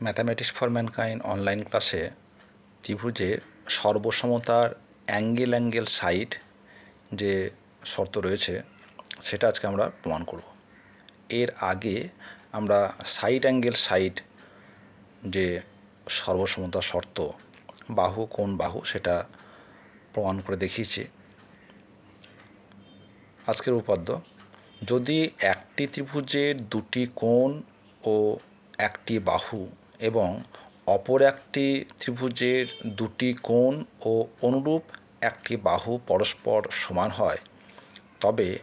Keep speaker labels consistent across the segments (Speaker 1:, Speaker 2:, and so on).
Speaker 1: Mathematics for mankind online ক্লাসে ত্রিভুজের সর্বসমতার angle angle side যে শর্ত রয়েছে, সেটা আজকে আমরা প্রমাণ করব। এর আগে আমরা সাইড অ্যাঙ্গেল সাইড যে সর্বসমতা শর্ত, বাহু কোন বাহু, সেটা প্রমাণ করে দেখিয়েছি। আজকের উপাদ্য, যদি একটি ত্রিভুজের দুটি কোণ ও একটি বাহু এবং অপর একটি ত্রিভুজের দুটি কোণ ও অনুরূপ একটি বাহু পরস্পর সমান হয়, তবে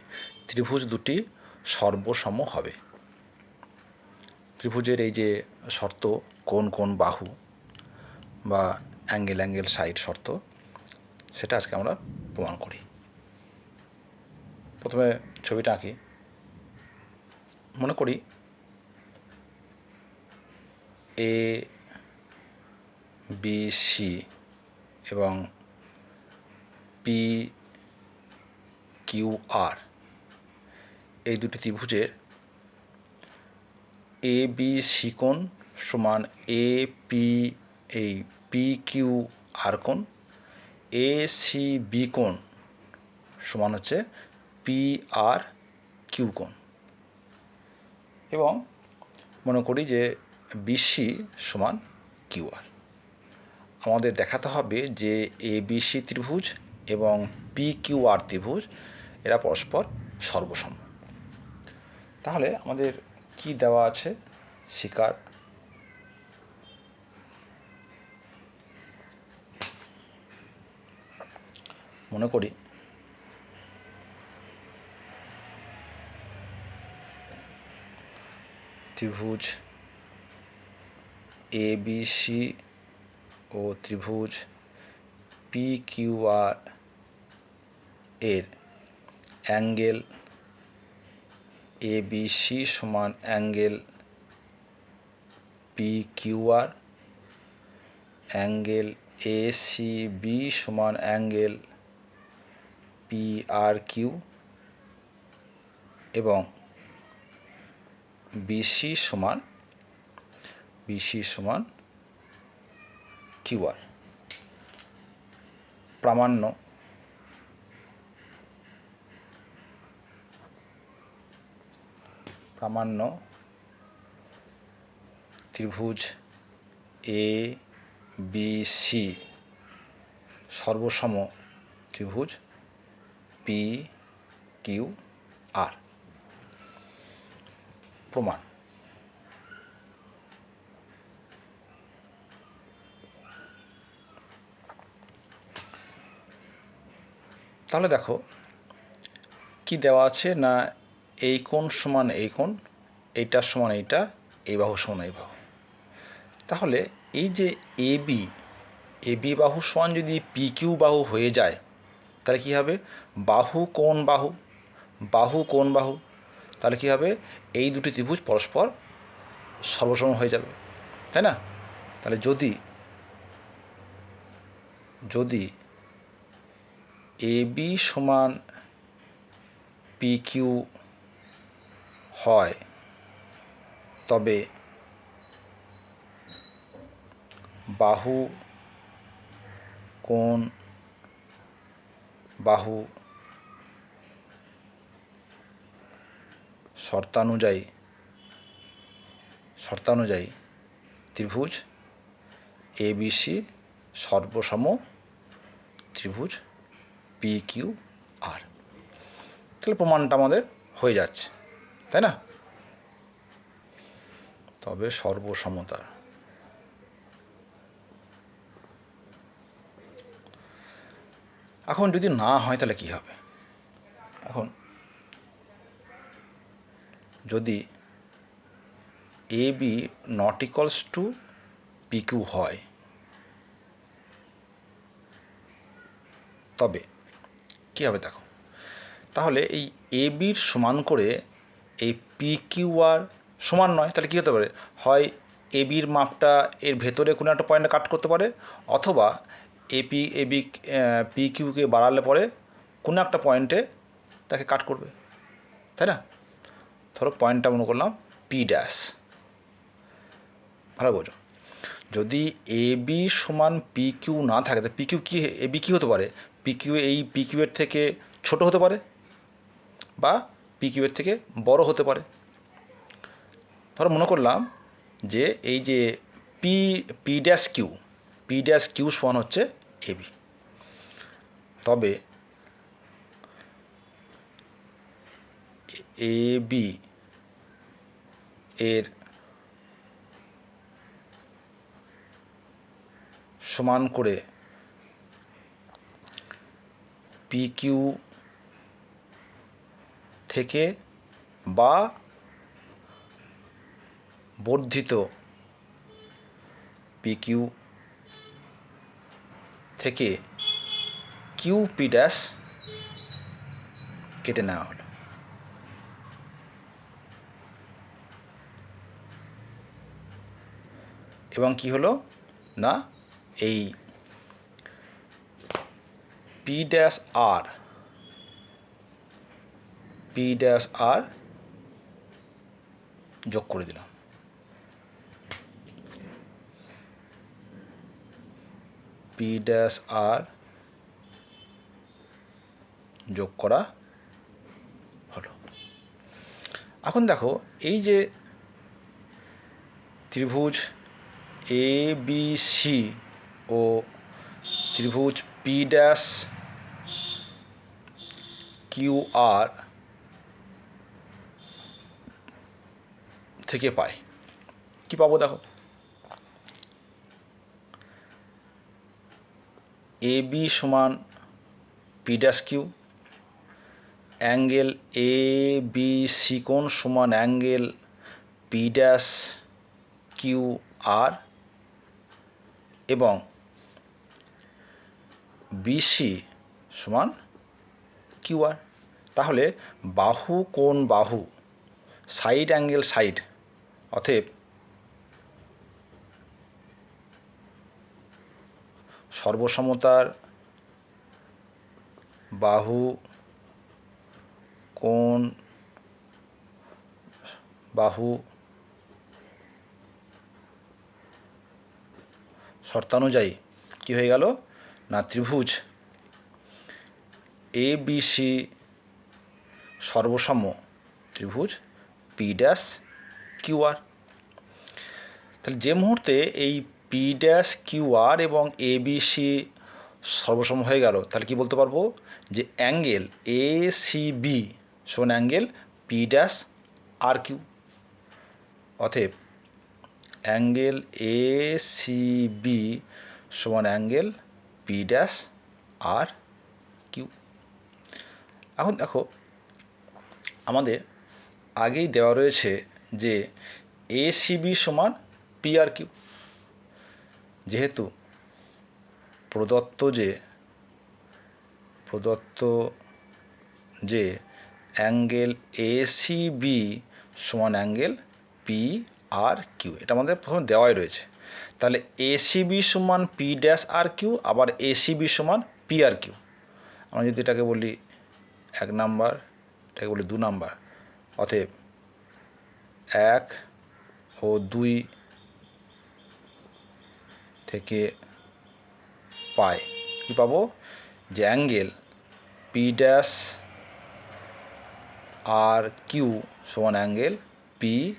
Speaker 1: ত্রিভুজ দুটি সর্বসম হবে। ত্রিভুজের এই যে শর্ত কোন কোন বাহু বা অ্যাঙ্গেল অ্যাঙ্গেল, সাইড শর্ত, সেটা আজকে আমরা প্রমাণ করি। প্রথমে ছবিটা আঁকি। মনে করি এ বি সি এবং পি কিউ আর এই দুটি ত্রিভুজের এ বি সি কোণ সমান এ পি এই পি কিউ আর কোণ। এ সি বি কোণ সমান হচ্ছে পি আর কিউ কোণ। এবং মনে করি যে বিসি সমান কিউ আর আমাদের দেখাতে হবে যে এ বিসি ত্রিভুজ এবং পি কিউ আর ত্রিভুজ, এরা পরস্পর সর্বসম। তাহলে আমাদের কি দেওয়া আছে? শিকার। মনে করি ত্রিভুজ এ বি সি ও ত্রিভুজ পি কিউ আর এর অ্যাঙ্গেল এ বি সি সমান angle P Q R angle A C B সমান অ্যাঙ্গেল পি আর কিউ এবং বিসি সমান বিসি সমান আর। প্রামাণ্য। প্রামাণ্য। ত্রিভুজ এ, বি, সি। সর্বসম ত্রিভুজ পি, কিউ আর। প্রমাণ। তাহলে দেখো, কি দেওয়া আছে না এই কোণ সমান এই কোণ এইটার সমান এইটা, এই বাহু সমান এই বাহু। তাহলে এই যে এ বি এ বি বাহু সমান যদি পি কিউ বাহু হয়ে যায়, তাহলে কী হবে? বাহু কোণ বাহু বাহু কোণ বাহু, তাহলে কী হবে? এই দুটি ত্রিভুজ পরস্পর সর্বসম হয়ে যাবে, তাই না? তাহলে যদি যদি এ বি সমান পি কিউ হয়। তবে বাহু কোণ বাহু শর্তানুযায়ী শর্তানুযায়ী ত্রিভুজ, এ বি সি সর্বসম ত্রিভুজ পি কিউ আর তাহলে প্রমাণটা আমাদের হয়ে যাচ্ছে, তাই না? তবে সর্বসমতার। এখন যদি না হয় তাহলে কি হবে? এখন যদি A B not equals to PQ হয়, তবে কী হবে দেখো? তাহলে এই এ বির সমান করে এই পি কিউ আর সমান নয়, তাহলে কী হতে পারে? হয় এ বির মাপটা এর ভেতরে কোনো একটা পয়েন্টে কাট করতে পারে, অথবা এপি এবি পি কিউকে বাড়ালে পরে কোনো একটা পয়েন্টে তাকে কাট করবে। তাই না? ধরো পয়েন্টটা মনে করলাম পি ড্যাশ ভালো বোঝো। যদি এ বি সমান পি কিউ না থাকে তো পি কিউ কী এ বি কী হতে পারে? পি কিউ এই পিকিউয়ের থেকে ছোট হতে পারে বা পিকিউয়ের থেকে বড় হতে পারে। ধরো মনে করলাম যে এই যে P P dash Q P dash Q সমান হচ্ছে এ বি তবে এ বি এর সমান করে পি কিউ থেকে বা বর্ধিত পি কিউ থেকে পি ড্যাশ কেটে নেওয়া হলো। এবং কি হলো? না, এই P dash R P dash R যোগ করে দিলাম। পি ড্যাশ আর যোগ করা হলো। এখন দেখো, এই যে ত্রিভুজ এ বি সি ও ত্রিভুজ পি ড্যাশ কিউ আর থেকে পাই কি পাবো দেখো? এ বি সমান P dash Q angle A B C কোণ সমান angle P dash Q R এবং বিসি সমান কিউ আর। তাহলে বাহু কোণ বাহু? Side angle side. অতএব সর্বসমতার বাহু কোণ বাহু? শর্তানুযায়ী কী হয়ে গেল? না ত্রিভুজ। এ বি সি সর্বসম ত্রিভুজ পি ড্যাশ কিউ আর তাহলে যে মুহূর্তে এই পি ড্যাশ কিউ আর এবং এ বি সি সর্বসম হয়ে গেল, তাহলে কি বলতে পারব? যে অ্যাঙ্গেল এ সি বি সমান angle P dash R Q অতএব অ্যাঙ্গেল এ সি বি সমান অ্যাঙ্গেল পি ড্যাশ আর এখন দেখো, আমাদের আগেই দেওয়া রয়েছে যে এ সি বি সমান পি আর কিউ যেহেতু প্রদত্ত যে প্রদত্ত যে অ্যাঙ্গেল এ সি বি সমান অ্যাঙ্গেল পি আর কিউ এটা আমাদের প্রথমে দেওয়াই রয়েছে। তাহলে এ এসিবি সমান পি ড্যাশ আর কিউ আবার এ এসিবি সমান পি আর কিউ আমরা যদি এটাকে বলি এক নাম্বার, এটাকে বলি দু নাম্বার। অতএব এক ও দুই থেকে পাই। কী পাবো? যে angle P dash R Q সমান অ্যাঙ্গেল পি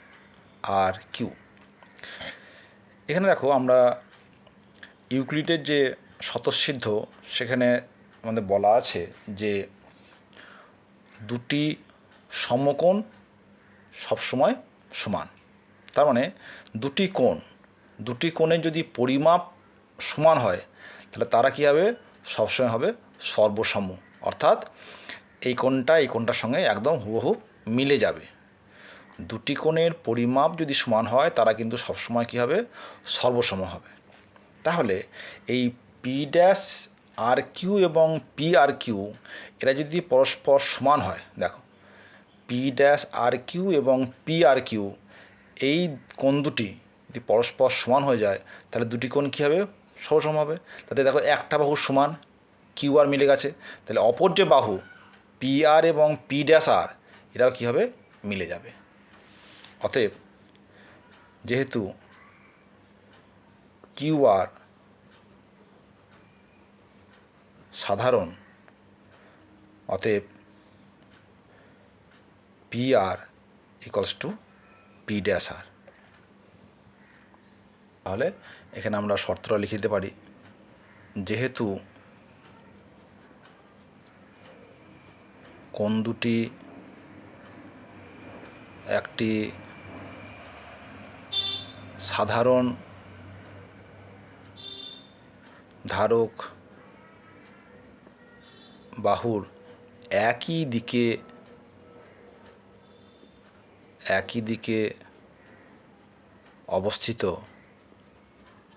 Speaker 1: আর কিউ এখানে দেখো আমরা ইউক্লিডের যে স্বতঃসিদ্ধ, সেখানে আমাদের বলা আছে যে দুটি সমকোণ সবসময় সমান। তার মানে দুটি কোণ, দুটি কোণের যদি পরিমাপ সমান হয়, তাহলে তারা কী হবে? সবসময় হবে সর্বসম। অর্থাৎ এই কোণটা এই কোণটার সঙ্গে একদম হুবহু মিলে যাবে। দুটি কোণের পরিমাপ যদি সমান হয়, তারা কিন্তু সবসময় কী হবে? সর্বসম হবে। তাহলে এই পি ড্যাশ আর কিউ এবং পি আর কিউ এরা যদি পরস্পর সমান হয়, দেখো পি ড্যাশ আর কিউ এবং পি আর কিউ এই কোণ দুটি যদি পরস্পর সমান হয়ে যায়, তাহলে দুটি কোণ কী হবে? সম হবে। তাতে দেখো একটা বাহু সমান কিউ আর মিলে গেছে। তাহলে অপর যে বাহু পি আর এবং পি ড্যাশ আর এরাও কী হবে? মিলে যাবে। অতএব, যেহেতু কিউ আর সাধারণ, অতএব P R equals to P dash R তাহলে এখানে আমরা শর্তটা লিখে দিতে পারি, যেহেতু কোন দুটি, একটি সাধারণ ধারক বাহুর একই দিকে একই দিকে অবস্থিত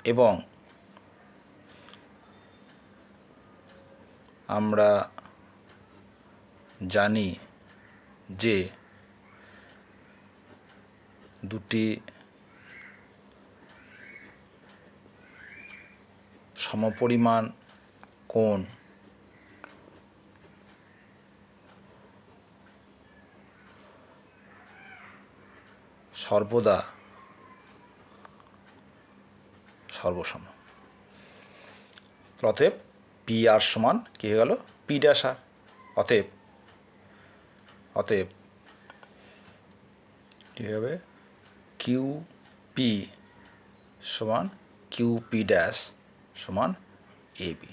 Speaker 1: এবং আমরা জানি যে দুটি সমপরিমাণ কোণ সর্বদা সর্বসম। অতএব পি আর সমান কী হয়ে গেল? পি ড্যাশ আর অতএব অতএব কী হবে? কিউ পি সমান কিউ পি ড্যাশ সমান এ বি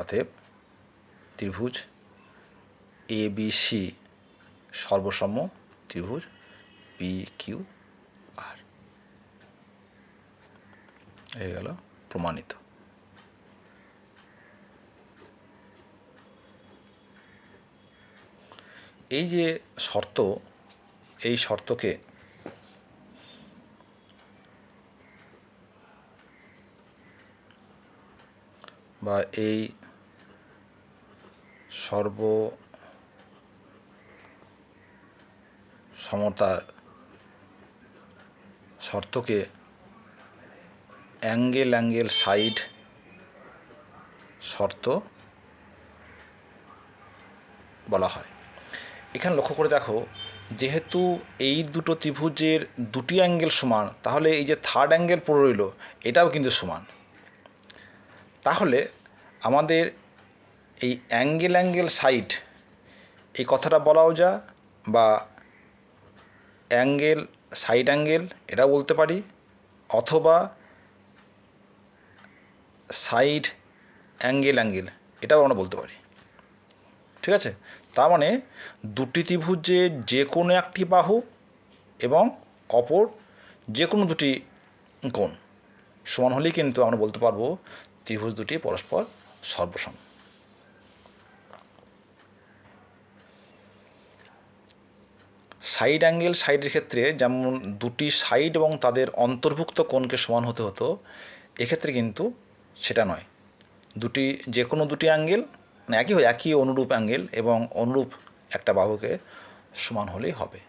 Speaker 1: অতএব ত্রিভুজ এ বি সি সর্বসম ত্রিভুজ পি কিউ আর হয়ে গেল প্রমাণিত। এই যে শর্ত, এই শর্তকে বা এই সর্ব সমতার শর্তকে অ্যাঙ্গেল অ্যাঙ্গেল সাইড শর্ত বলা হয়। এখানে লক্ষ্য করে দেখো, যেহেতু এই দুটো ত্রিভুজের দুটি অ্যাঙ্গেল সমান, তাহলে এই যে থার্ড অ্যাঙ্গেল পড়ে রইল, এটাও কিন্তু সমান। তাহলে আমাদের এই অ্যাঙ্গেল অ্যাঙ্গেল সাইড, এই কথাটা বলাও যা বা অ্যাঙ্গেল সাইড অ্যাঙ্গেল এটাও বলতে পারি, অথবা সাইড অ্যাঙ্গেল অ্যাঙ্গেল এটাও আমরা বলতে পারি। ঠিক আছে? তার মানে দুটি ত্রিভুজের যে কোনো একটি বাহু এবং অপর যে কোনো দুটি কোণ, সমান হলেই কিন্তু আমরা বলতে পারব ত্রিভুজ দুটি পরস্পর সর্বসম। সাইড অ্যাঙ্গেল সাইডের ক্ষেত্রে যেমন দুটি সাইড এবং তাদের অন্তর্ভুক্ত কোণকে সমান হতে হতো, এক্ষেত্রে কিন্তু সেটা নয়। দুটি যে কোনো দুটি অ্যাঙ্গেল মানে একই একই অনুরূপ অ্যাঙ্গেল এবং অনুরূপ একটা বাহুকে সমান হলেই হবে।